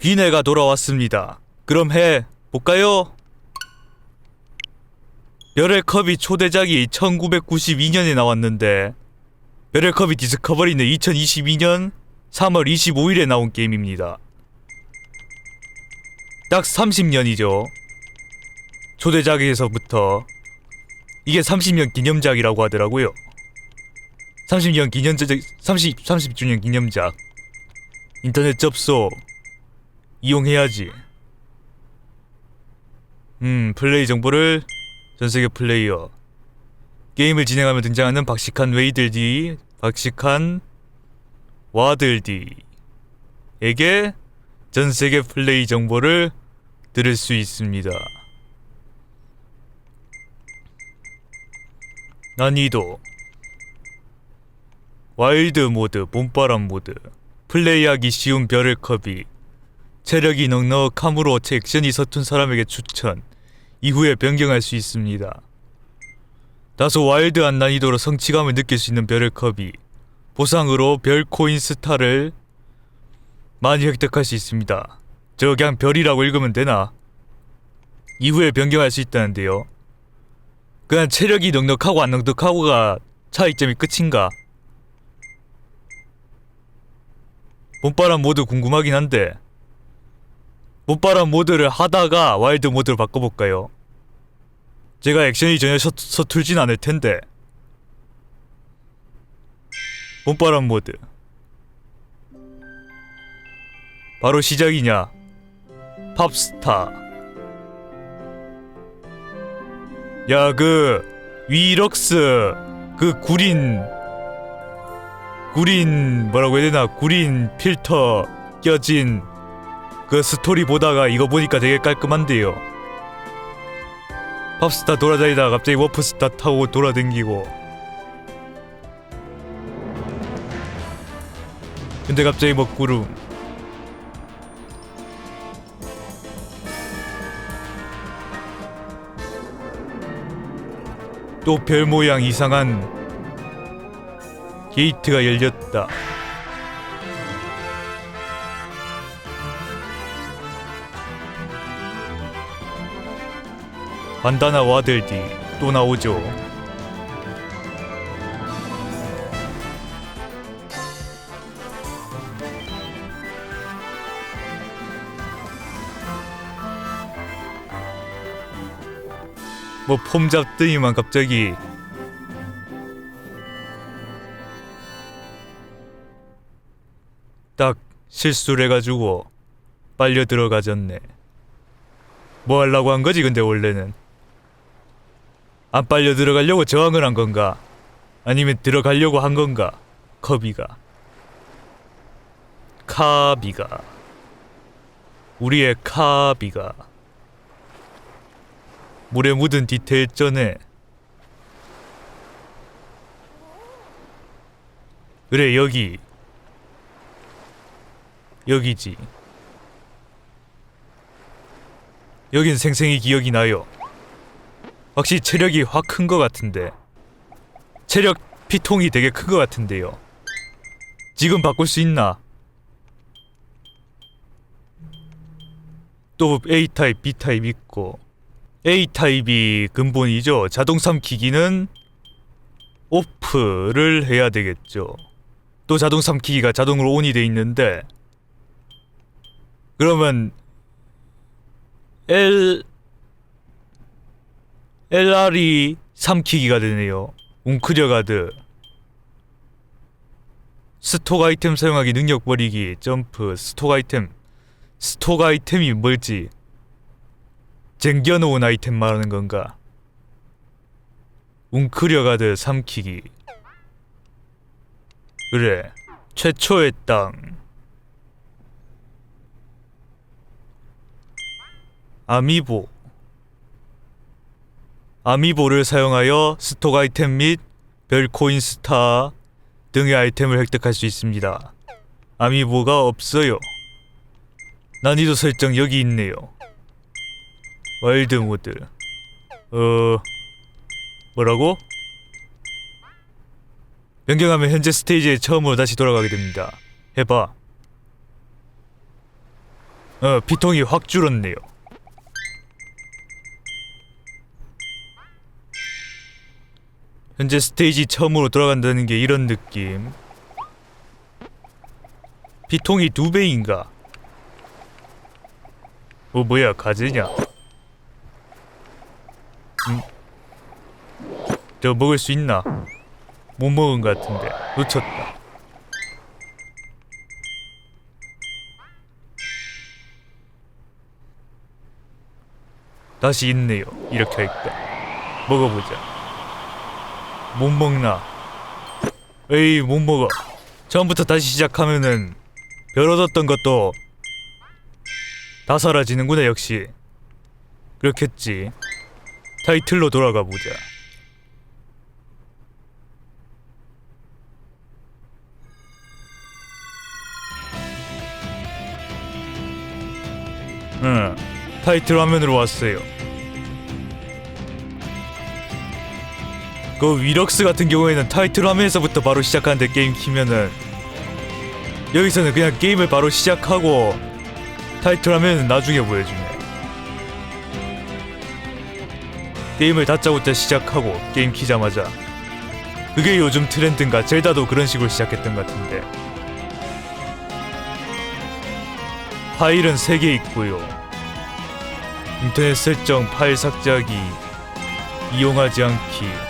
귀네가 돌아왔습니다. 그럼 해 볼까요? 별의 컵이 초대작이 1992년에 나왔는데 별의 컵이 디스커버리는 2022년 3월 25일에 나온 게임입니다. 딱 30년이죠. 초대작에서부터 이게 30년 기념작이라고 하더라고요. 30년 기념작 30 30주년 기념작 인터넷 접속 이용해야지. 음, 플레이 정보를 전 세계 플레이어 게임을 진행하며 등장하는 박식한 웨이들디, 박식한 와들디에게 전 세계 플레이 정보를 들을 수 있습니다. 난이도 와일드 모드, 봄바람 모드 플레이하기 쉬운 별의 컵이 체력이 넉넉함으로 액션이 서툰 사람에게 추천 이후에 변경할 수 있습니다. 다소 와일드한 난이도로 성취감을 느낄 수 있는 별의 컵이 보상으로 별 코인 스타를 많이 획득할 수 있습니다. 저 그냥 별이라고 읽으면 되나? 이후에 변경할 수 있다는데요. 그냥 체력이 넉넉하고 안 넉넉하고가 차이점이 끝인가? 봄바람 모드 궁금하긴 한데 봄바람 모드를 하다가 와일드 모드로 바꿔볼까요? 제가 액션이 전혀 서, 서툴진 않을 텐데. 봄바람 모드. 바로 시작이냐? 팝스타. 야 그 위럭스 그 구린 구린 뭐라고 해야 되나? 구린 필터 껴진 그 스토리 보다가 이거 보니까 되게 깔끔한데요. 팝스타 돌아다니다가 갑자기 워프스타 타고 돌아댕기고. 근데 갑자기 뭐 구름. 또 별 모양 이상한 게이트가 열렸다. 반다나 와들디 또 나오죠. 뭐 폼 잡더니만 갑자기 딱 실수를 해가지고 빨려 들어가졌네. 뭐 하려고 한 거지 근데 원래는 안 빨려 들어가려고 저항을 한 건가? 아니면 들어가려고 한 건가? 커비가. 카비가. 우리의 카비가. 물에 묻은 디테일 전에. 그래 여기. 여기지. 여긴 생생히 기억이 나요 확실히 체력이 확 큰 것 같은데. 체력 피통이 되게 큰 것 같은데요. 지금 바꿀 수 있나? 또 A타입, B타입 있고. A타입이 근본이죠. 자동 삼키기는 오프를 해야 되겠죠. 또 자동 삼키기가 자동으로 온이 돼 있는데. 그러면 L LR이 삼키기가 되네요. 웅크려가드. 스톡 아이템 사용하기 능력 버리기. 점프 스톡 아이템. 스톡 아이템이 뭘지? 쟁겨놓은 아이템 말하는 건가? 웅크려가드 삼키기. 그래 최초의 땅. 아미보 아미보를 사용하여 스톡 아이템 및 별코인 스타 등의 아이템을 획득할 수 있습니다. 아미보가 없어요. 난이도 설정 여기 있네요. 와일드 모드. 어... 뭐라고? 변경하면 현재 스테이지에 처음으로 다시 돌아가게 됩니다. 해봐. 어, 피통이 확 줄었네요. 현재 스테이지 처음으로 돌아간다는 게 이런 느낌. 피통이 두 배인가? 어 뭐야 가재냐? 음. 저 먹을 수 있나? 못 먹은 것 같은데 놓쳤다. 다시 있네요. 이렇게 할까? 먹어보자. 못 먹나? 에이 못 먹어. 처음부터 다시 시작하면은 별 얻었던 것도 다 사라지는구나 역시. 그렇겠지. 타이틀로 돌아가 보자. 응, 타이틀 화면으로 왔어요. 그 위럭스 같은 경우에는 타이틀 화면에서부터 바로 시작하는데 게임 키면은 여기서는 그냥 게임을 바로 시작하고 타이틀 화면은 나중에 보여주네. 게임을 다짜고짜 시작하고 게임 키자마자. 그게 요즘 트렌드인가? 젤다도 그런 식으로 시작했던 것 같은데. 파일은 3개 있고요. 인터넷 설정 파일 삭제하기 이용하지 않기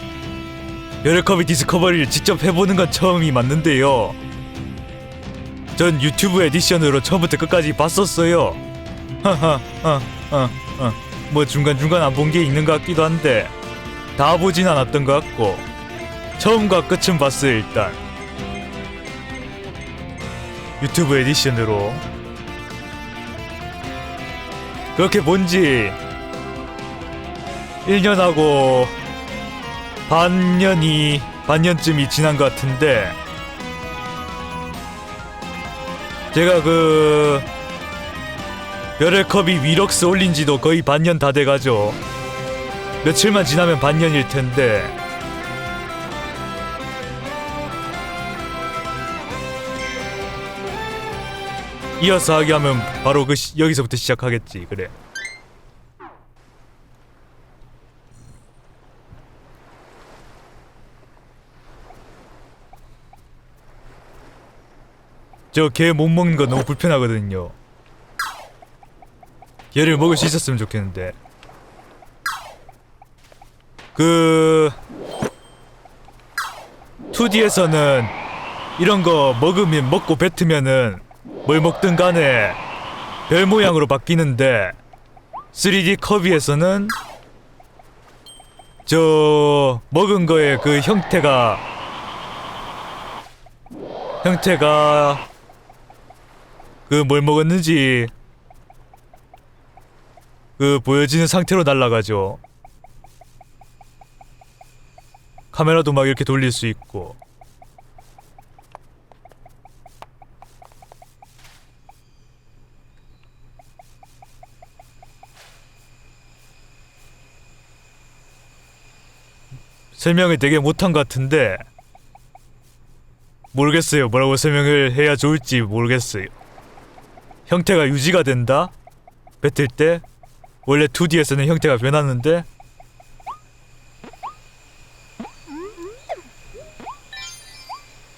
여름커비 디스커버리를 직접 해보는 건 처음이 맞는데요. 전 유튜브 에디션으로 처음부터 끝까지 봤었어요. 하하 뭐 중간중간 안 본 게 있는 것 같기도 한데 다 보진 않았던 것 같고 처음과 끝은 봤어요 일단. 유튜브 에디션으로. 그렇게 본지 1년하고 반년이 반년쯤이 지난 것 같은데 제가 그 별의 컵이 위럭스 올린 지도 거의 반년 다 돼가죠. 며칠만 지나면 반년일 텐데 이어서 하게 하면 바로 그 시, 여기서부터 시작하겠지 그래 저 개 못 먹는 거 너무 불편하거든요. 얘를 먹을 수 있었으면 좋겠는데. 그 2D에서는 이런 거 먹으면 먹고 뱉으면은 뭘 먹든 간에 별 모양으로 바뀌는데 3D 커비에서는 저 먹은 거의 그 형태가 형태가 그 뭘 먹었는지 그 보여지는 상태로 날아가죠. 카메라도 막 이렇게 돌릴 수 있고 설명을 되게 못한 것 같은데 모르겠어요. 뭐라고 설명을 해야 좋을지 모르겠어요. 형태가 유지가 된다? 뱉을 때? 원래 2D에서는 형태가 변하는데?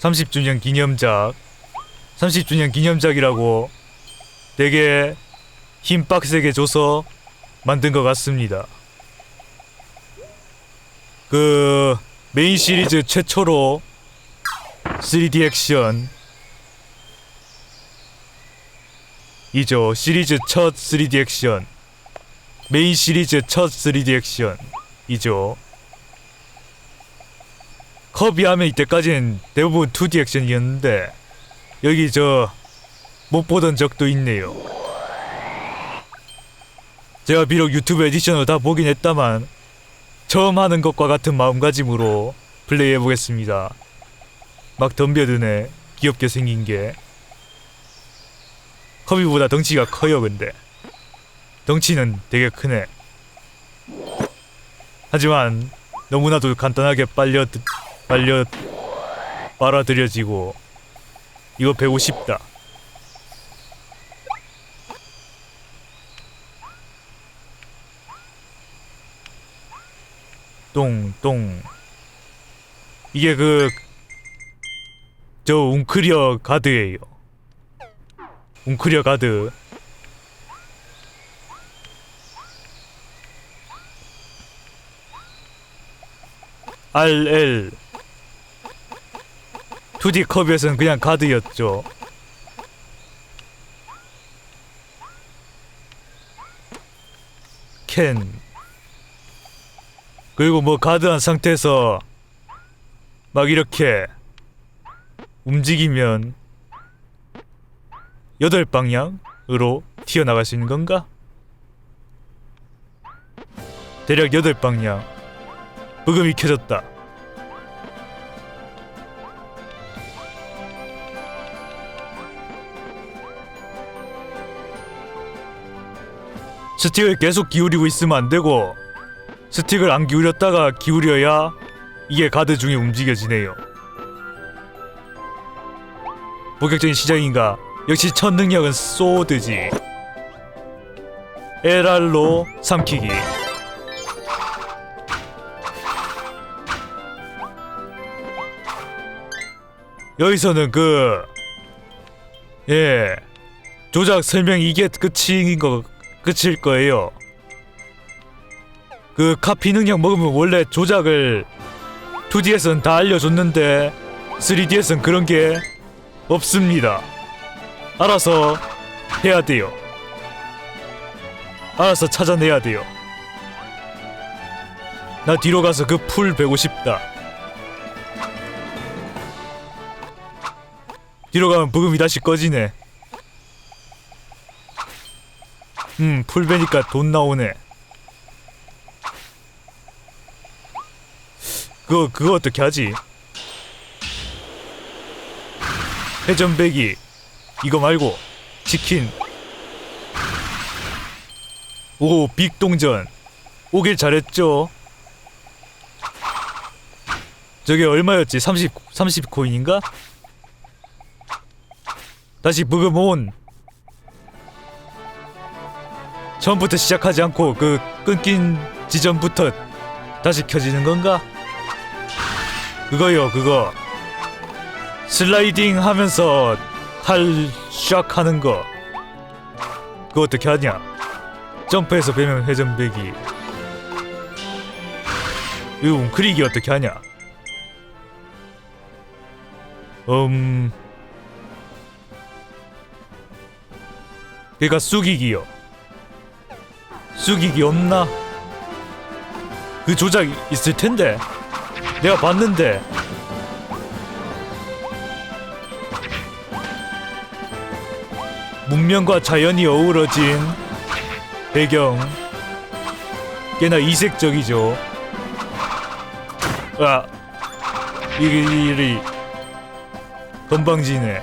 (30주년) 기념작. (30주년) 기념작이라고 되게 힘 빡세게 줘서 만든 것 같습니다. 그 메인 시리즈 최초로 3D 액션 이죠 시리즈 첫 3D 액션 메인 시리즈 첫 3D 액션 이죠 커비 하면 이때까지는 대부분 2D 액션이었는데 여기 저 못 보던 적도 있네요 제가 비록 유튜브 에디션을 다 보긴 했다만 처음 하는 것과 같은 마음가짐으로 플레이해 보겠습니다. 막 덤벼드네. 귀엽게 생긴 게. 커비보다 덩치가 커요, 근데. 덩치는 되게 크네. 하지만 너무나도 간단하게 빨려 빨려 빨아들여지고 이거 배고 싶다. 똥똥 이게 그 저 웅크리어 가드예요. 웅크리어 가드. RL 2D 컵에서는 그냥 가드였죠. 캔 그리고 뭐 가드한 상태에서 막 이렇게 움직이면 여덟 방향으로 튀어나갈 수 있는 건가? 대략 여덟 방향 부금이 켜졌다. 스틱을 계속 기울이고 있으면 안 되고 스틱을 안 기울였다가 기울여야 이게 가드 중에 움직여지네요. 본격적인 시작인가? 역시 첫 능력은 소드지. LR로 삼키기. 여기서는 그, 예, 조작 설명 이게 끝인 거, 끝일 거예요. 그 카피 능력 먹으면 원래 조작을 2D에서는 다 알려줬는데 3D에서는 그런 게 없습니다. 알아서 해야 돼요. 알아서 찾아내야 돼요. 나 뒤로 가서 그 풀 베고 싶다. 뒤로 가면 부금이 다시 꺼지네. 음, 풀 베니까 돈 나오네. 그거 그거 어떻게 하지? 회전배기 이거 말고 치킨 오 빅동전 오길 잘했죠 저게 얼마였지? 30 30 코인인가? 다시 부금 온 처음부터 시작하지 않고 그 끊긴 지점부터 다시 켜지는 건가? 그거요 그거 슬라이딩 하면서 칼샥 하는 거. 그거 어떻게 하냐? 점프해서 배면 회전배기. 이 웅크리기 어떻게 하냐? 음. 그니까 쑥이기요. 쑥이기 없나? 그 조작 있을 텐데. 내가 봤는데 문명과 자연이 어우러진 배경 꽤나 이색적이죠. 아 이게 일이 건방지네.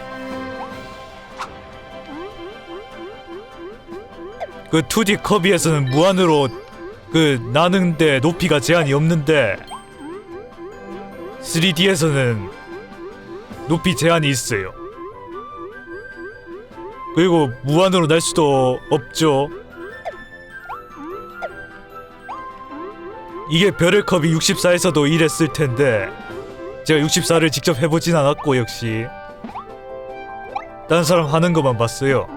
그 2D 커비에서는 무한으로 그 나는데 높이가 제한이 없는데 3D에서는 높이 제한이 있어요. 그리고 무한으로 날 수도 없죠. 이게 별의 컵이 64에서도 이랬을 텐데 제가 64를 직접 해보진 않았고 역시 다른 사람 하는 것만 봤어요.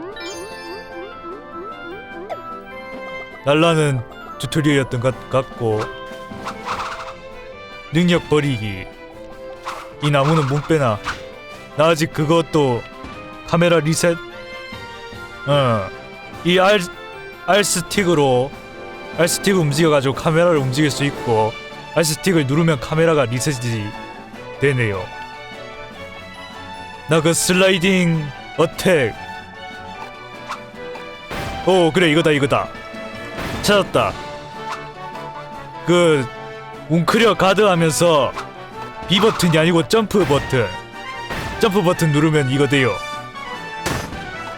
날라는 튜토리얼이었던 것 같고 능력 버리기 이 나무는 못 빼나 나 아직 그것도 카메라 리셋 어. 이 R, R 스틱으로 R 스틱을 움직여가지고 카메라를 움직일 수 있고 R 스틱을 누르면 카메라가 리셋이 되네요. 나 그 슬라이딩 어택. 오 그래 이거다 이거다. 찾았다. 그 웅크려 가드 하면서 B 버튼이 아니고 점프 버튼. 점프 버튼 누르면 이거 돼요.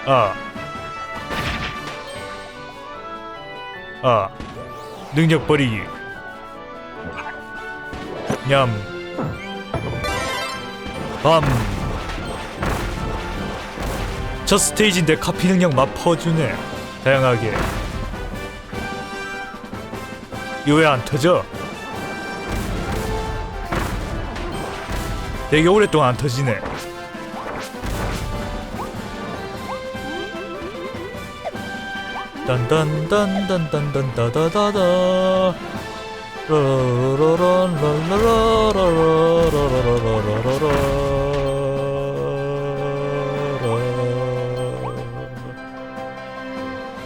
아. 아. 능력 버리기. 냠. 밤. 첫 스테이지인데 카피 능력 맛 퍼주네. 다양하게. 이거 왜 안 터져? 되게 오랫동안 안 터지네. 딴딴딴딴딴딴따다다다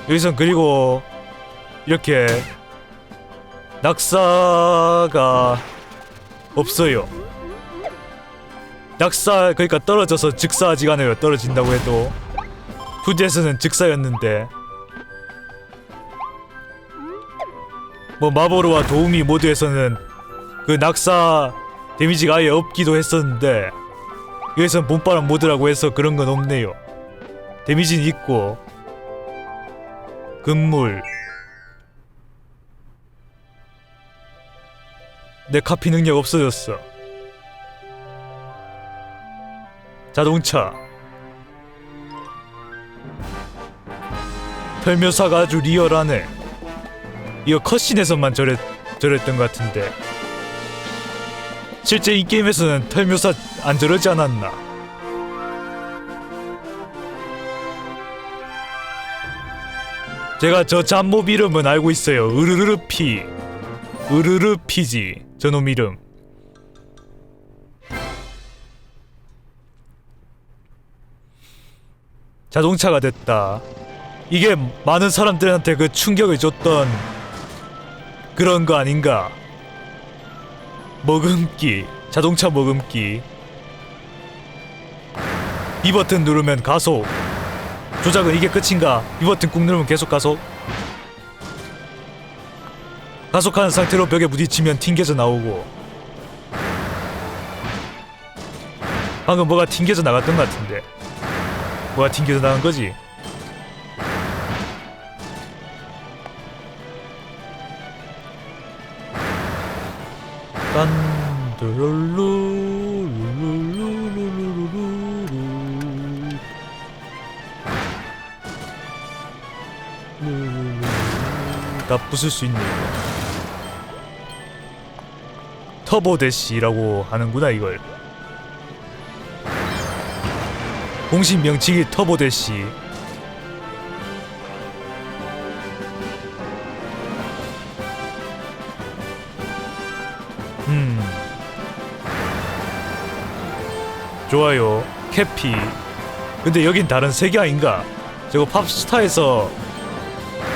여기선 그리고 이렇게 낙사가 없어요. 낙사 그러니까 떨어져서 즉사하지가 않아요. 떨어진다고 해도 2D에서는 즉사였는데 뭐 마보로와 도우미 모드에서는 그 낙사 데미지가 아예 없기도 했었는데 여기선 봄바람 모드라고 해서 그런 건 없네요. 데미지는 있고 금물 내 카피 능력 없어졌어. 자동차 털묘사가 아주 리얼하네. 이거 컷신에서만 저랬 저랬던 것 같은데 실제 이 게임에서는 털묘사 안 저러지 않았나? 제가 저 잡몹 이름은 알고 있어요. 으르르르피, 으르르피지 저놈 이름. 자동차가 됐다. 이게 많은 사람들한테 그 충격을 줬던 그런 거 아닌가? 머금기, 자동차 머금기. 이 버튼 누르면 가속. 조작은 이게 끝인가? 이 버튼 꾹 누르면 계속 가속. 가속하는 상태로 벽에 부딪히면 튕겨져 나오고. 방금 뭐가 튕겨져 나갔던 것 같은데. 뭐가 튕겨져 나간 거지? 룰루루루. 다 부술 수 있네 터보 대시라고 하는구나 이걸 공식 명칭이 터보 대시 음. 좋아요. 캐피. 근데 여긴 다른 세계 아닌가? 저거 팝스타에서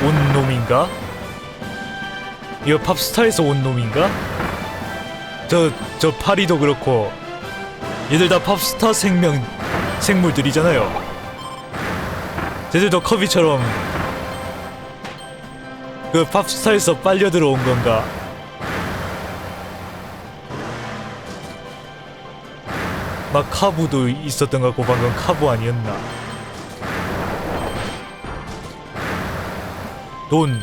온 놈인가? 이거 팝스타에서 온 놈인가? 저, 저 파리도 그렇고 얘들 다 팝스타 생명 생물들이잖아요. 쟤들 도 커비처럼 그 팝스타에서 빨려 들어온 건가? 막 카부도 있었던 것 같고 방금 카부 아니었나. 돈.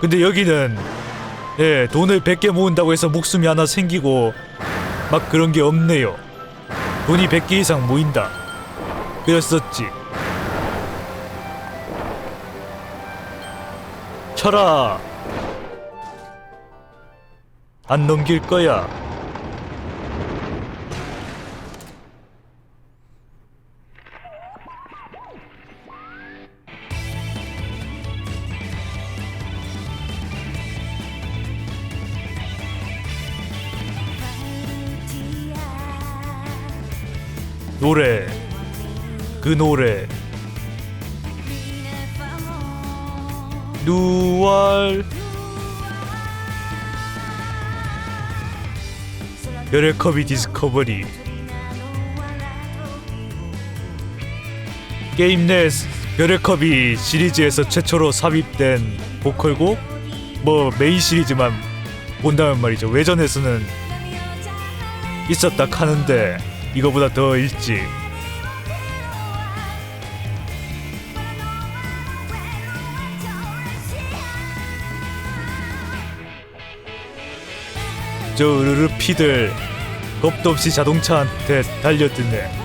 근데 여기는 예 돈을 100개 모은다고 해서 목숨이 하나 생기고 막 그런 게 없네요. 돈이 100개 이상 모인다. 그랬었지. 쳐라! 안 넘길 거야 노래. 그 노래. 누월. 별의 컵이 디스커버리. 게임 내 컵이 시리즈에서 최초로 삽입된 보컬곡? 뭐 메인 시리즈만 본다면 말이죠. 외전에서는 있었다 하는데 이거보다 더 일찍. 저 으르르 피들 겁도 없이 자동차한테 달려드네.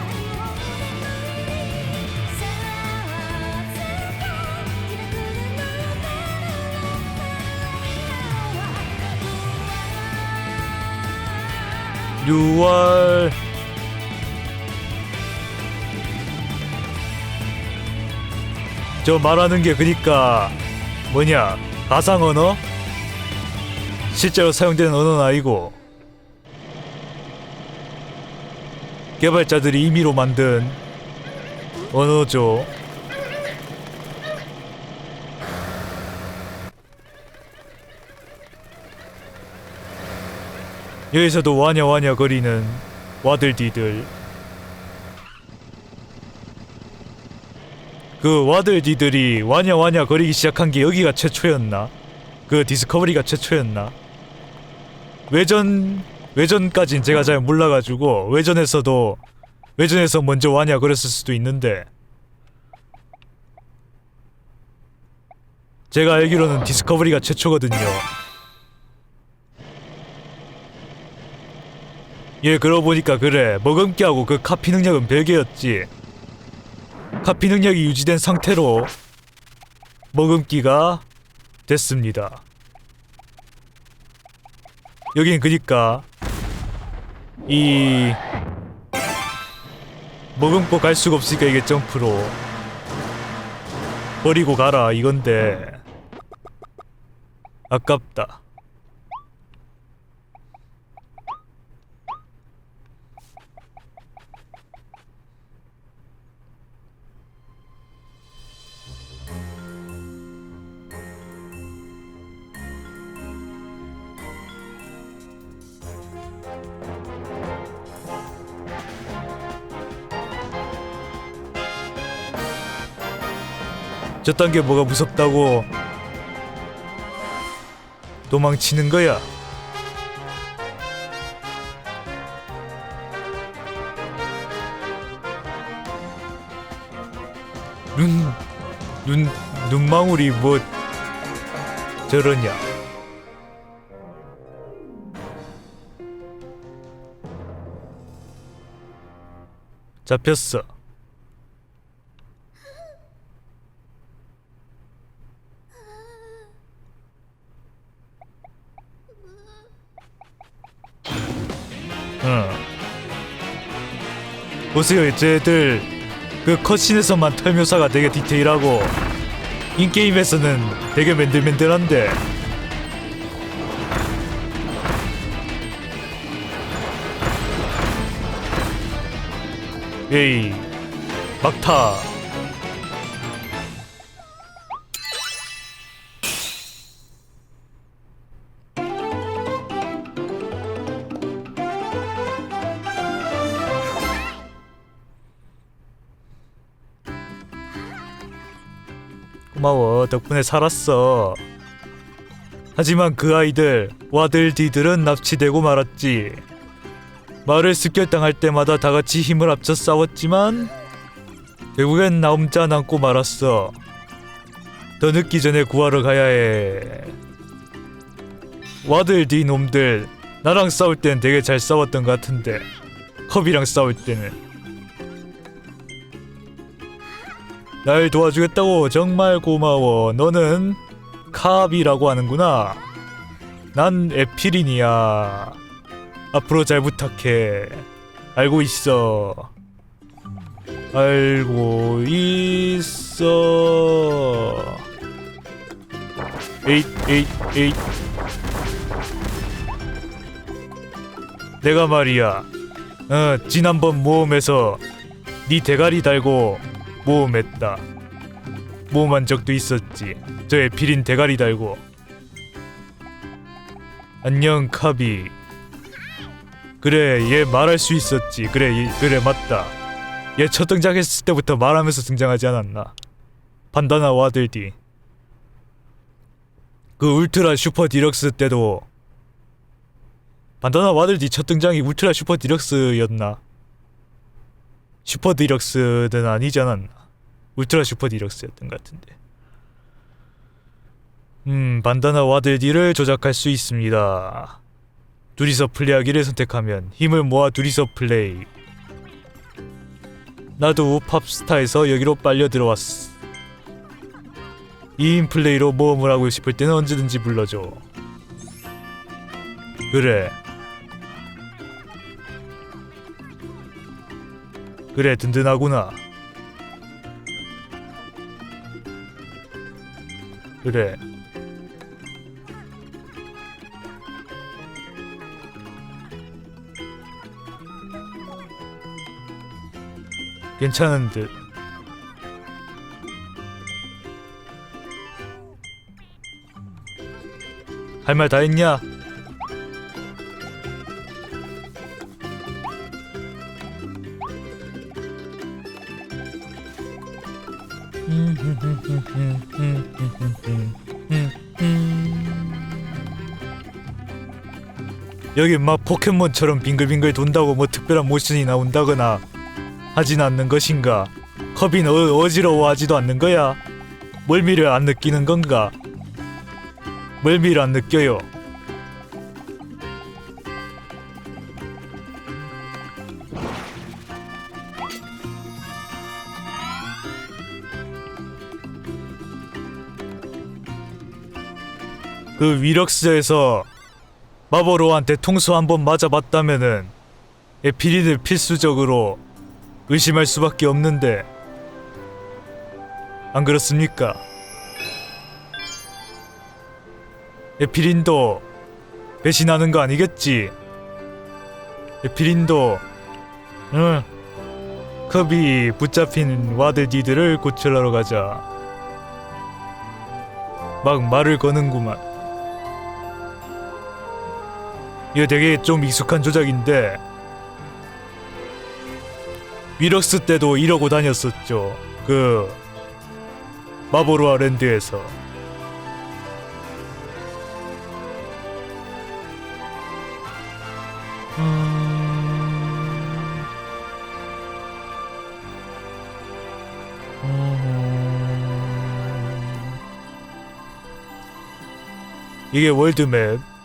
유월 저 말하는 게 그니까 뭐냐 가상 언어? 실제로 사용되는 언어는 아니고 개발자들이 임의로 만든 언어죠. 여기서도 와냐 와냐 거리는 와들디들 그 와들디들이 와냐 와냐 거리기 시작한 게 여기가 최초였나? 그 디스커버리가 최초였나? 외전 외전까진 제가 잘 몰라가지고 외전에서도 외전에서 먼저 와냐 그랬을 수도 있는데 제가 알기로는 디스커버리가 최초거든요. 예, 그러고 보니까 그래. 머금기하고 그 카피 능력은 별개였지. 카피 능력이 유지된 상태로 머금기가 됐습니다. 여긴 그니까 이 머금고 갈 수가 없으니까 이게 점프로 버리고 가라 이건데 아깝다. 저딴 게 뭐가 무섭다고 도망치는 거야. 눈, 눈, 눈망울이 뭐 저러냐. 잡혔어. 보세요, 쟤들 그 컷신에서만 털 묘사가 되게 디테일하고 인게임에서는 되게 맨들맨들한데. 에이 막타 고마워. 덕분에 살았어. 하지만 그 아이들 와들디들은 납치되고 말았지. 말을 습결당할 때마다 다 같이 힘을 합쳐 싸웠지만 결국엔 나 혼자 남고 말았어. 더 늦기 전에 구하러 가야 해. 와들디 놈들 나랑 싸울 땐 되게 잘 싸웠던 것 같은데 컵이랑 싸울 때는 날 도와주겠다고 정말 고마워. 너는 카비라고 하는구나. 난 에피린이야. 앞으로 잘 부탁해. 알고 있어. 알고 있어. 에잇 에잇 에잇. 내가 말이야. 어, 지난번 모험에서 네 대가리 달고 모험했다. 모험한 적도 있었지. 저 에피린 대가리 달고. 안녕 카비. 그래 얘 말할 수 있었지. 그래 얘- 그래 맞다. 얘 첫 등장했을 때부터 말하면서 등장하지 않았나? 판다나 와들디 그 울트라 슈퍼 디럭스 때도 판다나 와들디 첫 등장이 울트라 슈퍼 디럭스였나 슈퍼 디럭스는 아니지 않았나 울트라 슈퍼 디럭스였던 것 같은데. 음 반다나 와들디를 조작할 수 있습니다. 둘이서 플레이하기를 선택하면 힘을 모아 둘이서 플레이. 나도 팝스타에서 여기로 빨려 들어왔어 2인 플레이로 모험을 하고 싶을 때는 언제든지 불러줘. 그래. 그래 든든하구나 그래 괜찮은 듯 할 말 다 했냐? 여기 막 포켓몬처럼 빙글빙글 돈다고 뭐 특별한 모션이 나온다거나 하진 않는 것인가? 허빈 어, 어지러워하지도 않는 거야? 멀미를 안 느끼는 건가? 멀미를 안 느껴요. 그 위럭스에서 마보로한테 통수 한 번 맞아봤다면은 에피린을 필수적으로 의심할 수밖에 없는데 안 그렇습니까? 에피린도 배신하는 거 아니겠지? 에피린도 응 컵이 붙잡힌 와드디들을 구출하러 가자 막 말을 거는구만 이거 되게 좀 익숙한 조작인데 위럭스 때도 이러고 다녔었죠. 그 마보로아 랜드에서. 음... 음... 이게 월드맵